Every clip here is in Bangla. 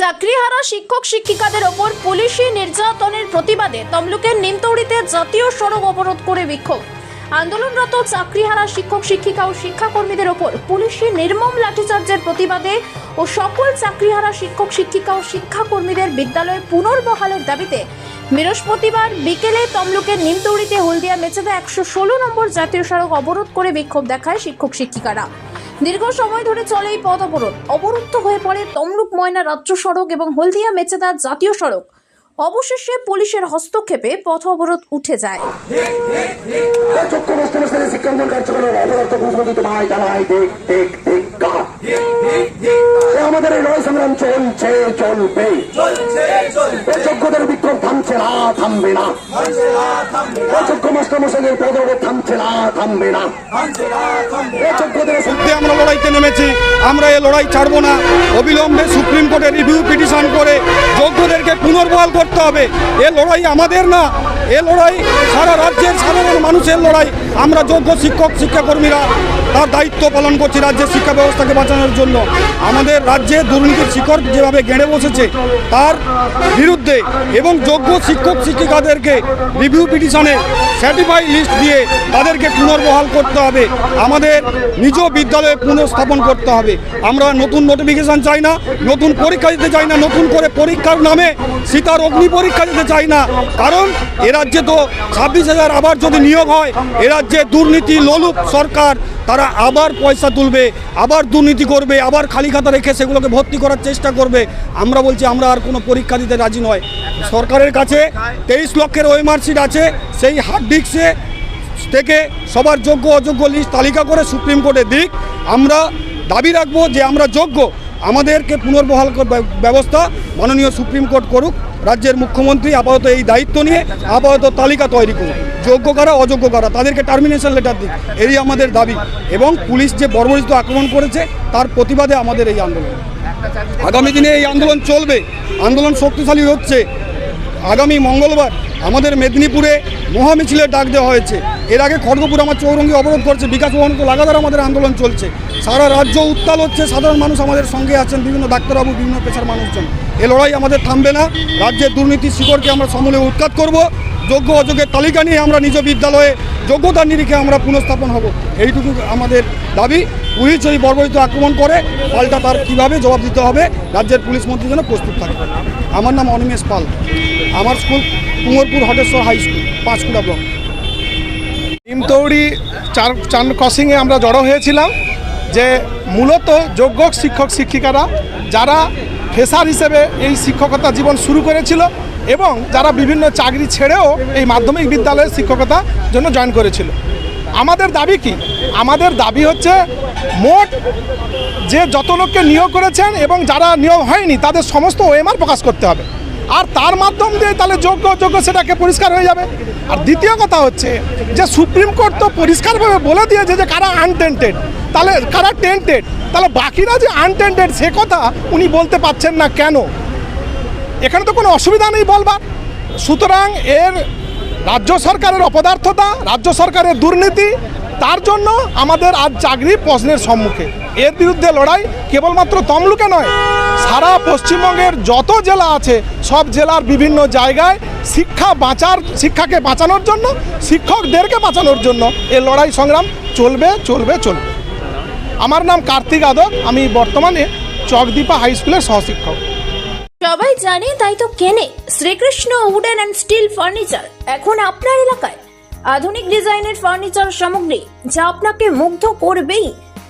চাকরিহারা শিক্ষক শিক্ষিকাদের ওপর পুলিশি নির্যাতনের প্রতিবাদে তমলুকের নিমতৌড়িতে জাতীয় সড়ক অবরোধ করে বিক্ষোভ। আন্দোলনরত চাকরিহারা শিক্ষক শিক্ষিকা ও শিক্ষাকর্মীদের ওপর পুলিশি নির্মম লাঠিচার্জের প্রতিবাদে ও সকল চাকরিহারা শিক্ষক শিক্ষিকা ও শিক্ষাকর্মীদের বিদ্যালয়ে পুনর্বহালের দাবিতে বৃহস্পতিবার বিকেলে তমলুকের নিমতৌড়িতে হলদিয়া মেচেদা একশো ষোলো নম্বর জাতীয় সড়ক অবরোধ করে বিক্ষোভ দেখায় শিক্ষক শিক্ষিকারা। দীর্ঘ সময় ধরে চলে এই পথ অবরোধ। অবরুদ্ধ হয়ে পড়ে তমলুক, ময়না রাজ্য সড়ক এবং হলদিয়া মেচেদা জাতীয় সড়ক। অবশেষে পুলিশের হস্তক্ষেপে পথ অবরোধ উঠে যায়। আমাদের এই লড়াই সংগ্রাম চলছে চলবে। বিক্ষোভ থামছে না থামবে না। পদরব থামছে না থামবে না। যোগ্যদের আমরা লড়াইতে নেমেছি আমরা এই লড়াই ছাড়বো না। অবিলম্বে সুপ্রিম কোর্টে রিভিউ পিটিশন করে যোগ্যদেরকে পুনর্বহাল করতে হবে। এ লড়াই আমাদের না এ লড়াই সারা রাজ্যের সাধারণ মানুষের লড়াই। আমরা যোগ্য শিক্ষক, শিক্ষাকর্মীরা তার দায়িত্ব পালন করছি রাজ্যের শিক্ষা ব্যবস্থাকে বাঁচানোর জন্য। আমাদের রাজ্যে দুর্নীতির শিকড় যেভাবে গেড়ে বসেছে, তার বিরুদ্ধে এবং যোগ্য শিক্ষক, শিক্ষিকাদেরকে রিভিউ পিটিশনে সার্টিফাই লিস্ট দিয়ে তাদেরকে পুনর্বহাল করতে হবে। আমাদের নিজ বিদ্যালয়ে পুনঃস্থাপন করতে হবে। আমরা নতুন নোটিফিকেশন চাই না, নতুন পরীক্ষা দিতে চাই না, নতুন করে পরীক্ষার নামে সীতার অগ্নি পরীক্ষা দিতে চাই না। কারণ এ রাজ্যে তো ছাব্বিশ হাজার আবার যদি নিয়োগ হয়, এ রাজ্যে দুর্নীতি লোলুপ সরকার, তারা আবার পয়সা তুলবে, আবার দুর্নীতি করবে, আবার খালি খাতা রেখে সেগুলোকে ভর্তি করার চেষ্টা করবে। আমরা বলছি, আমরা আর কোনো পরীক্ষা দিতে রাজি নয়। সরকারের কাছে তেইশ লক্ষের ওয়েমার্কশিট আছে, সেই হার্ড ডিস্কে থেকে সবার যোগ্য, অযোগ্য লিস্ট তালিকা করে সুপ্রিম কোর্টে দিক। আমরা দাবি রাখব যে আমরা যোগ্য আমাদেরকে পুনর্বহাল ব্যবস্থা মাননীয় সুপ্রিম কোর্ট করুক। রাজ্যের মুখ্যমন্ত্রী আপাতত এই দায়িত্ব নিয়ে আপাতত তালিকা তৈরি করুক। যোগ্য কারা, অযোগ্য কারা, তাদেরকে টার্মিনেশন লেটার দিক এই আমাদের দাবি। এবং পুলিশ যে বর্বরিত আক্রমণ করেছে, তার প্রতিবাদে আমাদের এই আন্দোলন। আগামী দিনে এই আন্দোলন চলবে। আন্দোলন শক্তিশালী হচ্ছে। আগামী মঙ্গলবার আমাদের মেদিনীপুরে মহামিছিলের ডাক দেওয়া হয়েছে। এর আগে খড়গপুর আমার চৌরঙ্গি অবরোধ করছে, বিকাশ ভবন তো লাগাতার আমাদের আন্দোলন চলছে। সারা রাজ্য উত্তাল হচ্ছে, সাধারণ মানুষ আমাদের সঙ্গে আছেন, বিভিন্ন ডাক্তারবাবু, বিভিন্ন পেশার মানুষজন। এ লড়াই আমাদের থামবে না। রাজ্যের দুর্নীতির শিকড়কে আমরা সমূলে উৎখাত করব। যোগ্য অযোগ্যের তালিকা নিয়ে আমরা নিজ বিদ্যালয়ে যোগ্যতার নিরিখে আমরা পুনঃস্থাপন হব। এইটুকু আমাদের দাবি। পুলিশ যদি বর্বরিত আক্রমণ করে, পাল্টা তার কীভাবে জবাব দিতে হবে, রাজ্যের পুলিশ মন্ত্রী যেন প্রস্তুত থাকে। আমার নাম অনিমেষ পাল। আমার school Kumorpur Hoteshwar high school, Panchkura block. Nimtouri চার চান ক্রসিংয়ে আমরা জড়ো হয়েছিলাম যে মূলত যোগ্য শিক্ষক, শিক্ষিকারা যারা ফেসার হিসেবে এই শিক্ষকতা জীবন শুরু করেছিল এবং যারা বিভিন্ন চাকরি ছেড়েও এই মাধ্যমিক বিদ্যালয়ের শিক্ষকতা জন্য জয়েন করেছিল। আমাদের দাবি কি? আমাদের দাবি হচ্ছে মোট যে যত লোককে নিয়োগ করেছেন এবং যারা নিয়োগ হয়নি, তাদের সমস্ত ওএমআর প্রকাশ করতে হবে। আর তার মাধ্যম দিয়ে তাহলে যোগ্য যোগ্য সেটাকে পরিষ্কার হয়ে যাবে। আর দ্বিতীয় কথা হচ্ছে যে সুপ্রিম কোর্ট তো পরিষ্কারভাবে বলে দিয়েছে যে কারা আনটেন্টেড তাহলে কারা টেন্টেড তাহলে বাকিরা যে আনটেন্টেড সে কথা উনি বলতে পারছেন না কেন? এখানে তো কোনো অসুবিধা নেই বলবার। সুতরাং এর রাজ্য সরকারের অপদার্থতা, রাজ্য সরকারের দুর্নীতি, তার জন্য আমাদের আজ চাকরি প্রশ্নের সম্মুখে। এর বিরুদ্ধে লড়াই কেবলমাত্র তমলুকে নয় সারা পশ্চিমবঙ্গের যত জেলা আছে, সব জেলার বিভিন্ন জায়গায় শিক্ষা বাঁচার, শিক্ষাকে বাঁচানোর জন্য, শিক্ষকদেরকে বাঁচানোর জন্য এ লড়াই সংগ্রাম চলবে চলবে চলবে। আমার নাম কার্তিক আদক, আমি বর্তমানে চকদীপা হাই স্কুলের সহশিক্ষক। সবাই জানে, তাই তো কেনে, Srikrishna wooden and steel furniture, এখন আপনার এলাকায়। আধুনিক ডিজাইনের ফার্নিচার সামগ্রী, যা আপনাকে মুগ্ধ করবেই।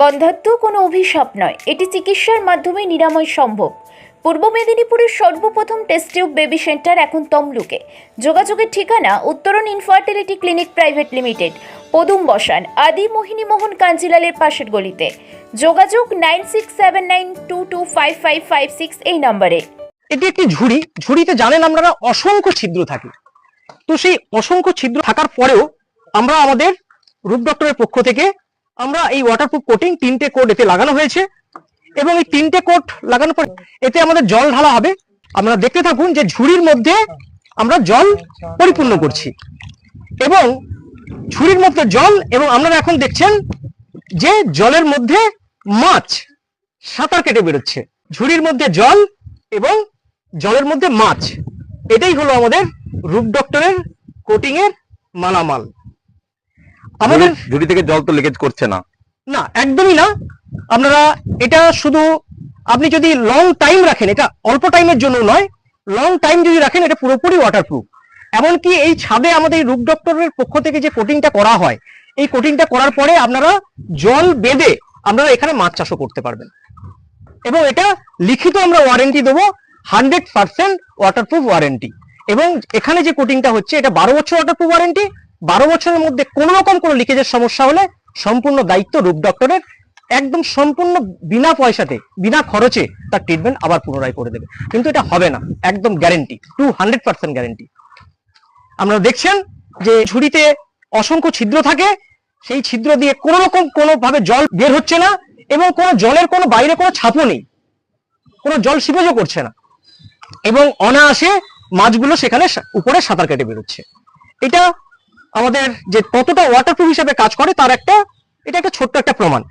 বন্ধাত্ম কোনো অভিশাপ নয়। এটি চিকিৎসার মাধ্যমে নিরাময় সম্ভব। পূর্ব মেদিনীপুরের সর্বপ্রথম টেস্ট টিউব বেবি সেন্টার এখন তমলুকে। যোগাযোগের ঠিকানা উত্তরণ ইনফার্টিলিটি ক্লিনিক প্রাইভেট লিমিটেড পদুম বসান, আদি মোহিনী মোহন কাঞ্জিলালের পাশের গলিতে। যোগাযোগ nine six seven nine two two five five five six এই নম্বরে। এটি একটি ঝুড়ি। ঝুড়িতে জানেন আপনারা অসংখ্য ছিদ্র থাকে। তো সেই অসংখ্য ছিদ্র থাকার পরেও আমরা আমাদের রূপ ডক্টরের পক্ষ থেকে আমরা এই ওয়াটারপ্রুফ কোটিং তিনটে কোট এতে লাগানো হয়েছে এবং এই তিনটে কোট লাগানোর পর এতে আমাদের জল ঢালা হবে। আপনারা দেখতে থাকুন যে ঝুড়ির মধ্যে আমরা জল পরিপূর্ণ করছি এবং ঝুড়ির মধ্যে জল এবং আপনারা এখন দেখছেন যে জলের মধ্যে মাছ, সাঁতার কেটে বেরোচ্ছে। ঝুড়ির মধ্যে জল এবং জলের মধ্যে মাছ। এটাই হলো আমাদের রূপ ডক্টরের কোটিং এর মালামাল। আমাদের ঝুড়ি থেকে জল তো লিকেজ করছে না। না একদমই না। আপনারা এটা শুধু আপনি যদি লং টাইম রাখেন এটা অল্প টাইমের জন্য নয় লং টাইম যদি রাখেন এটা পুরোপুরি ওয়াটারপ্রুফ এমনকি এই ছাদে আমাদের রূপ ডক্টরের পক্ষ থেকে যে কোটিংটা করা হয় এই কোটিংটা করার পরে আপনারা জল বেঁধে আপনারা এখানে মাছ চাষও করতে পারবেন। এবং এটা লিখিত আমরা ওয়ারেন্টি দেবো হান্ড্রেড পার্সেন্ট ওয়াটারপ্রুফ ওয়ারেন্টি এবং এখানে যে কোটিংটা হচ্ছে এটা বারো বছর ওয়াটারপ্রুফ ওয়ারেন্টি বারো বছরের মধ্যে কোনো রকম কোনো লিকেজের সমস্যা হলে সম্পূর্ণ দায়িত্ব রূপ ডক্টরের, একদম সম্পূর্ণ বিনা পয়সাতে, বিনা খরচে তার ট্রিটমেন্ট আবার পুনরায় করে দেবে। কিন্তু এটা হবে না, একদম guarantee two hundred percent guarantee আপনারা দেখছেন যে ঝুড়িতে অসংখ্য ছিদ্র থাকে, সেই ছিদ্র দিয়ে কোনো রকম কোনোভাবে জল বের হচ্ছে না এবং কোনো জলের কোনো বাইরে কোনো ছাপও নেই। কোনো জল সিপেজও করছে না। এবং অনায়াসে মাছগুলো সেখানে উপরে সাঁতার কেটে বেরোচ্ছে। এটা আমাদের যে কতটা ওয়াটারপ্রুফ হিসাবে কাজ করে তার একটা এটা একটা ছোট্ট একটা প্রমাণ।